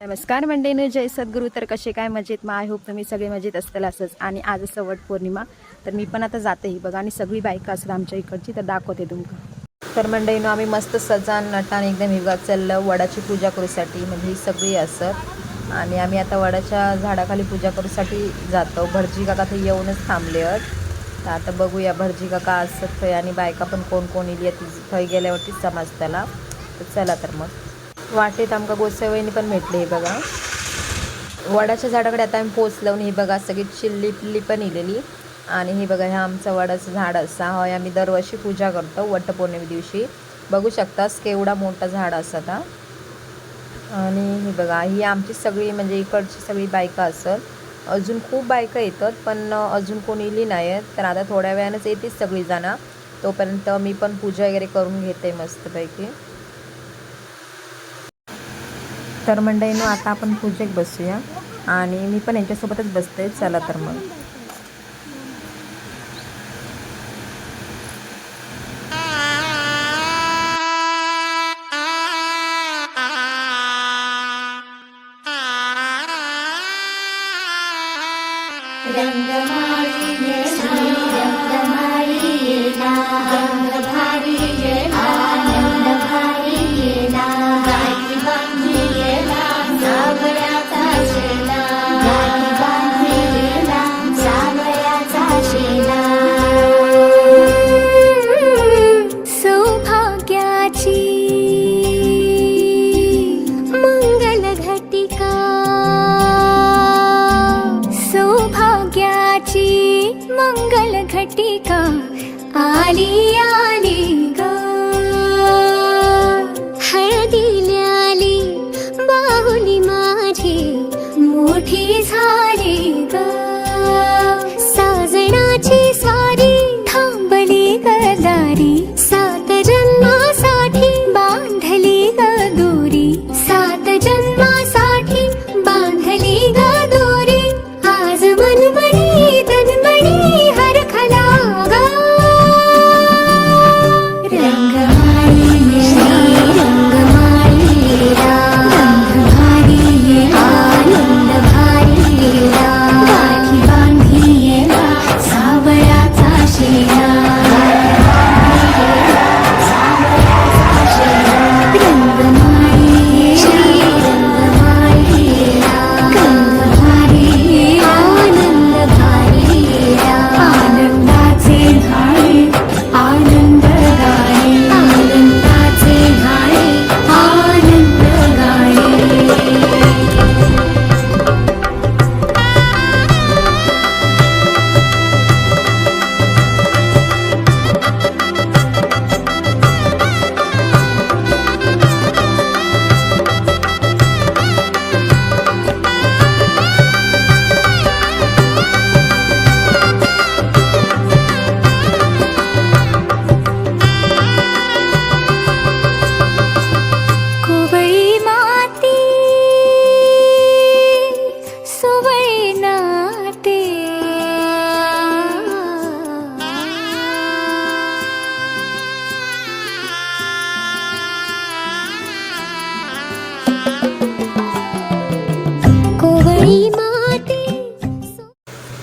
नमस्कार मंडळीनो जय सद्गुरू. तर कसे काय मजेत? मग आय होप तुम्ही सगळे मजेत असतील असंच. आणि आज असं वट पौर्णिमा तर मी पण आता जातेही बघा. आणि सगळी बायका असतात आमच्या इकडची तर दाखवते तुमका. तर मंडळीनो आम्ही मस्त सजान नटान एकदम हिवा चाललं वडाची पूजा करूसाठी म्हणजे ही सगळी असत आणि आम्ही आता वडाच्या झाडाखाली पूजा करूसाठी जातो. भरजी काका तर येऊनच थांबले आहेत. तर आता बघूया भरजी काका असत थंय आणि बायका पण कोण कोण इली ती थंय गेल्यावरतीच समजताला तर चला तर मग. वाटेत आमका गोसावईनी पण भेटली हे बघा. वडाच्या झाडाकडे आता आम्ही पोचलो लावून हे बघा सगळी चिल्ली पिल्ली पण इलेली. आणि हे बघा ह्या आमचं वडाचं झाड असा. होय आम्ही दरवर्षी पूजा करतो वटपौर्णिमे दिवशी. बघू शकतास केवढा मोठा झाड असत हा आणि हे बघा ही आमची सगळी म्हणजे इकडची सगळी बायका असत. अजून खूप बायका येतात पण अजून कोणी इली नाही आहेत. तर आता थोड्या वेळानंच येतेच सगळीजणं तोपर्यंत मी पण पूजा वगैरे करून घेते मस्तपैकी. तर मंडळीनं आता आपण पूजेक बसूया. आणि मी पण यांच्यासोबतच बसते. चला तर मग. सौभाग्याची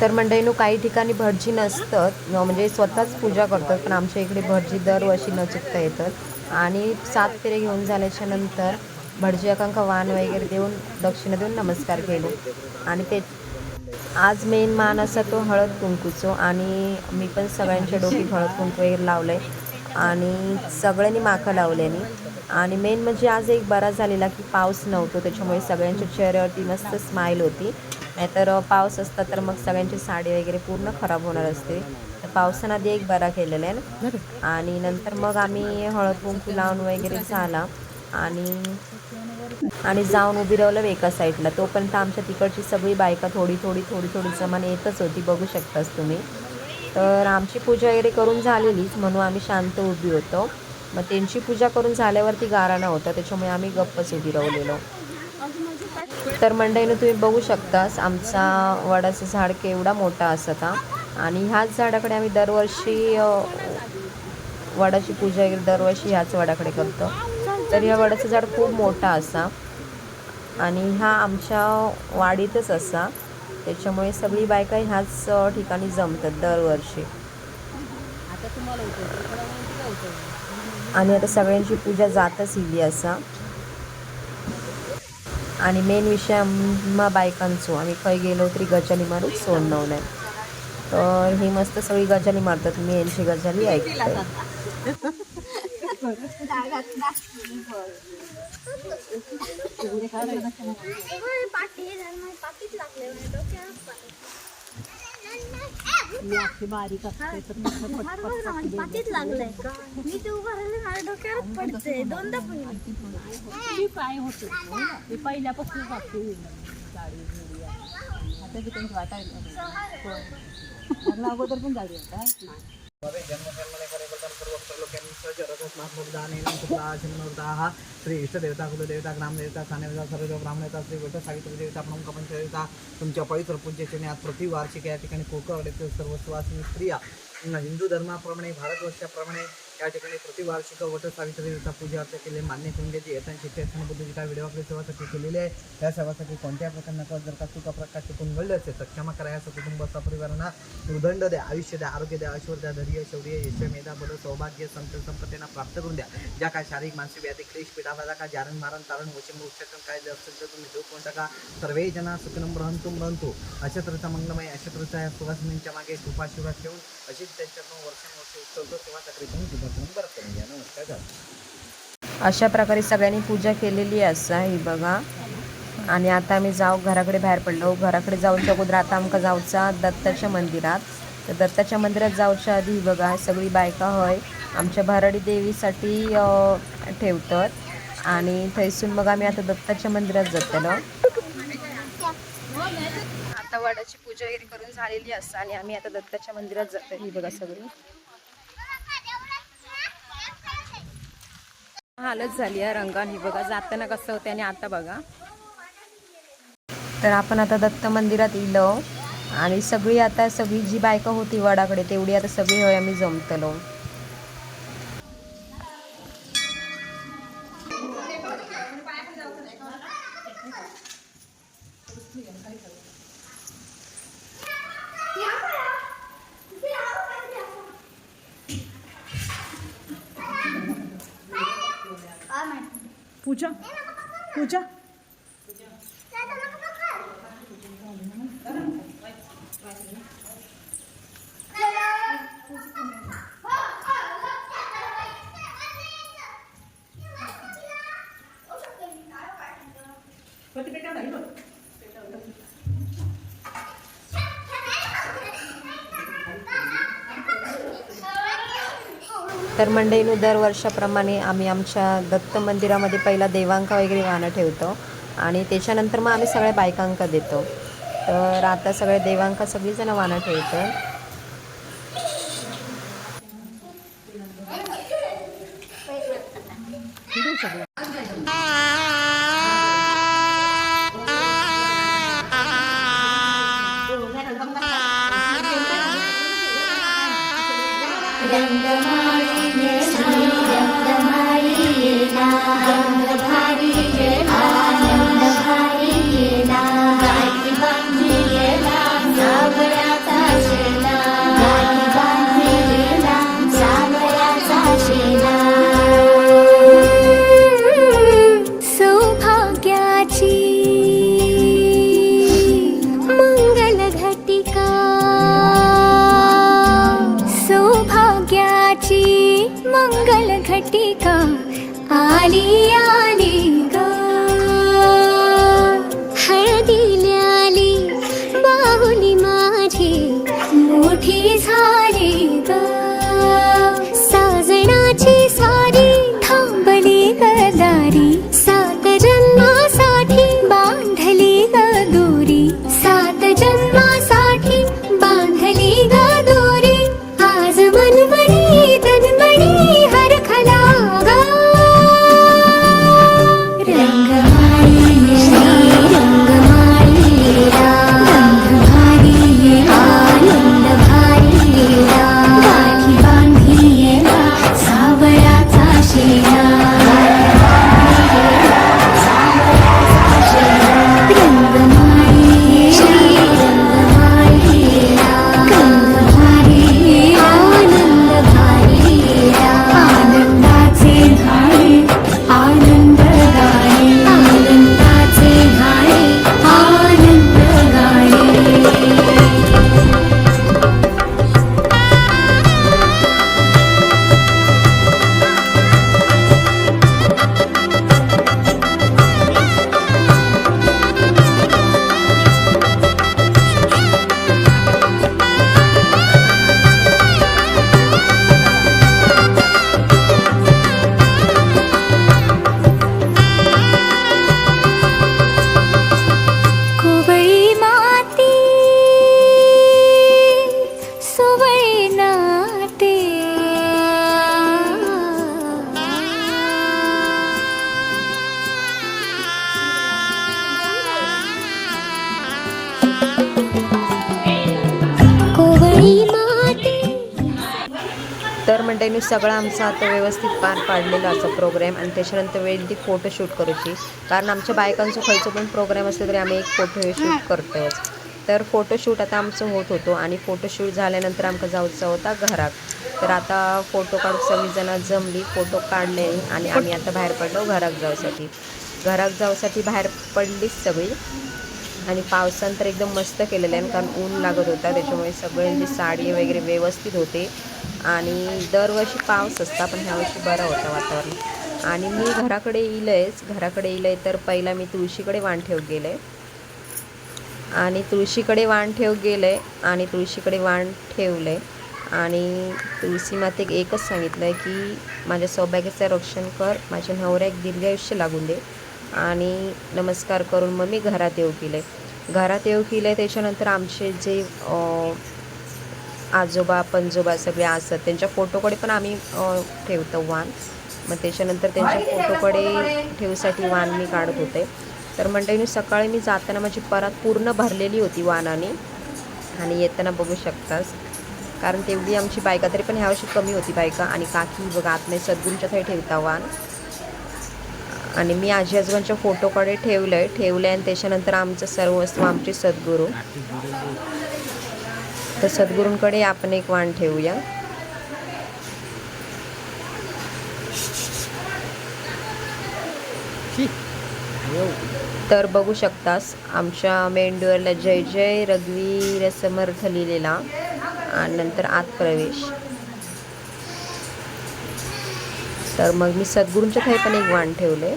तर मंडळीनो काही ठिकाणी भटजी नसतात. म्हणजे स्वतःच पूजा करतात पण आमच्या इकडे भटजी दरवर्षी न चुकता येतात. आणि सात फेरे घेऊन झाल्याच्यानंतर भटजी एकांका वाण वगैरे देऊन दक्षिणा देऊन नमस्कार केले. आणि ते आज मेन मान असा तो हळद कुंकूचो. आणि मी पण सगळ्यांच्या डोकी हळद कुंकू वगैरे लावलं आहे आणि सगळ्यांनी माखं लावल्यानी आणि मेन म्हणजे आज एक बरा झालेला की पाऊस नव्हतो त्याच्यामुळे सगळ्यांच्या चेहऱ्यावरती मस्त स्माईल होती. नाहीतर पाऊस असता तर मग सगळ्यांची साडी वगैरे पूर्ण खराब होणार असते. तर पावसानं आधी एक बरा केलेला आहे. ना आणि नंतर मग आम्ही हळद कुंकू लावून वगैरे झाला. आणि आणि जाऊन उभी राहिलं एका साईडला. तोपर्यंत आमच्या तिकडची सगळी बायका थोडी थोडी थोडी थोडी जमान येतच होती. बघू शकतास तुम्ही. तर आमची पूजा वगैरे करून झालेलीच. म्हणून आम्ही शांत उभी होतो. मग त्यांची पूजा करून झाल्यावरती गाराणा होता त्याच्यामुळे आम्ही गप्पच उभी राहिलेलो. तर मंडळीनं तुम्ही बघू शकतास आमचा वडाचं झाड केवढा मोठा असता आणि ह्याच झाडाकडे आम्ही दरवर्षी वडाची पूजा दरवर्षी ह्याच वडाकडे करतो. तर ह्या वडाचं झाड खूप मोठा असा. आणि हा आमच्या वाडीतच असा. त्याच्यामुळे सगळी बायका ह्याच ठिकाणी जमतात दरवर्षी. आणि आता सगळ्यांची पूजा जातच इली असा. आणि मेन विषय आम्हा बायकांचो. आम्ही खंय गेलो तरी गजाली मारूक सोडणं नाही तर ही मस्त सगळी गजाली मारतात. मी यांची गजाली ऐकते. पाठीत लागलंय. मी ते उभं राहिले माझ्या डोक्यावर पडते दोनदा पण मी काय होते? मी पहिल्यापासून गाडी बिडी आता बी त्यांची वाटा लग्न अगोदर पण गाडी होता. सर्वोक्तलोक्यांनी श्री इष्टदेवता कुलदेवता ग्रामदेवता सानेवता सर्वदेव ब्राह्मणेता श्री गोष्ट सावित्री देवता प्रमुख पंचदेवता तुमच्या पवित्र पूजेचे आज प्रतिवार्षिक या ठिकाणी कोकळचे सर्व सुवासिनी स्त्रिया हिंदू धर्माप्रमाणे भारतवर्षाप्रमाणे या ठिकाणी प्रतिवार्षिक वट सावित्रीचा पूजा अर्चा केली मान्य करून घ्यायची येताना शिक्षण काय व्हिडिओ आपल्या सेवासाठी केलेली आहे. त्या सेवासाठी कोणत्या प्रकारनं जर का चुका प्रकार चुकून घडले असेल तर क्षमा करा. याचं कुटुंबाचा परिवारांना उदंड द्या आयुष्य द्या आरोग्य द्या ऐश्वर द्या धैर्य शौर्य यश मेधा बल सौभाग्य संत संपत्तींना प्राप्त करून द्या. ज्या काय शारीरिक मानसिक व्याधी क्लेश पीडा का जारण मारण तारण वशिम उच्चाटन काय जे असेल तर तुम्ही दूर कोण टाका सर्वे जना सुखनम रहंतुम रहंतु अशा तऱ्हेचा मंगलमय अशा तऱ्हेचा या सुवासिनींच्या मागे कृपाशिवास ठेवून अशीच त्यांच्याकडून वर्षानुवर्षे उत्सव तेव्हा तक्री बरं नमस्कार अशा प्रकारे सगळ्यांनी पूजा केलेली असा ही बघा. आणि आता आम्ही जाऊ घराकडे बाहेर पडलो. घराकडे जाऊच्या अगोदर आता आमका जाऊचा दत्ताच्या मंदिरात. तर दत्ताच्या मंदिरात जाऊच्या आधी ही बघा सगळी बायका हय आमच्या भराडी देवीसाठी ठेवतात. आणि थंयसून मग आम्ही आता दत्ताच्या मंदिरात जातलो. आता वडाची पूजा वगैरे करून झालेली असता आणि आम्ही आता दत्ताच्या मंदिरात जातो ही बघा सगळी. हालत झाली आहे रंगान. ही बघा जाताना कसं होते आणि आता बघा. तर आपण आता दत्त मंदिरात इलो आणि सगळी आता सगळी जी बायका होती वडाकडे तेवढी आता सगळी होय आम्ही जमतलो. पूजा पूजा. तर मंडईनं दरवर्षाप्रमाणे आम्ही आमच्या दत्त मंदिरामध्ये पहिला देवांक वगैरे वाहनं ठेवतो. आणि त्याच्यानंतर मग आम्ही सगळ्या बायकांक देतो. तर आता सगळे देवांक सगळीजणं वाहनं ठेवतो. सौभाग्याची மங்கள கட்டிகா ஆலியா तर मंडळींनी सगळं आमचं आता व्यवस्थित पार पाडलेलं असं प्रोग्राम आणि त्याच्यानंतर वेळ ती फोटोशूट करूची. कारण आमच्या बायकांचं खयचं पण प्रोग्राम असले तरी आम्ही एक फोटो शूट करतोच तर फोटोशूट आता आमचं होत होतो आणि फोटोशूट झाल्यानंतर आमका जाऊचा होता घरात. तर आता फोटो काढून सगळीजणं जमली फोटो काढले आणि आम्ही आता बाहेर पडलो घरात जाऊसाठी. घरात जाऊसाठी बाहेर पडलीच सगळी. आणि पावसानं तर एकदम मस्त केलेलं आहे. कारण ऊन लागत होता त्याच्यामुळे सगळ्यांची साडी वगैरे व्यवस्थित होते. आणि दरवर्षी पाऊस असता पण ह्यावर्षी बरं होतं वातावरण. आणि मी घराकडे येईलच घराकडे येईलंय तर पहिला मी तुळशीकडे वाण ठेव गेले. आणि तुळशीकडे वाण ठेव गेले आणि तुळशीकडे वाण ठेवले आणि तुळशी मातेक एकच सांगितलं आहे की माझ्या सौभाग्याचं रक्षण कर माझ्या नवऱ्या एक दीर्घायुष्य लागून दे. आणि नमस्कार करून मग मी घरात येऊ केले. घरात येऊ केले त्याच्यानंतर आमचे जे आजोबा पणजोबा सगळे असतात त्यांच्या फोटोकडे पण आम्ही ठेवतो वाण. मग त्याच्यानंतर त्यांच्या फोटोकडे ठेवसाठी वाण मी काढत होते. तर मंडळीने सकाळी मी जाताना माझी परात पूर्ण भरलेली होती वाणाने. आणि येताना बघू शकतास. कारण तेवढी आमची बायका तरी पण ह्यावर्षी कमी होती बायका. आणि काकी बघा आतमध्ये सद्गुरूंच्या थंय ठेवता वाण. आणि मी आजी आजोबांच्या फोटोकडे ठेवलं आहे ठेवलं आणि त्याच्यानंतर आमचं सर्वस्व आमचे सद्गुरू. तर सद्गुरूंकडे आपण एक वाण ठेवूया. तर बघू शकतास आमच्या मेंढूरला जय जय रघुवीर समर्थ लिहिलेला. आणि नंतर आत प्रवेश. तर मग मी सद्गुरूंच्या थाई पण एक वाण ठेवले.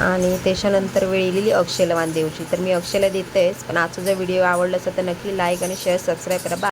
आणि त्याच्यानंतर वेळ येलेली अक्षयला वाण देऊची. तर मी अक्षयला देतेच पण आजचा जर व्हिडिओ आवडला असेल तर नक्की लाईक आणि शेअर सबस्क्राईब करा.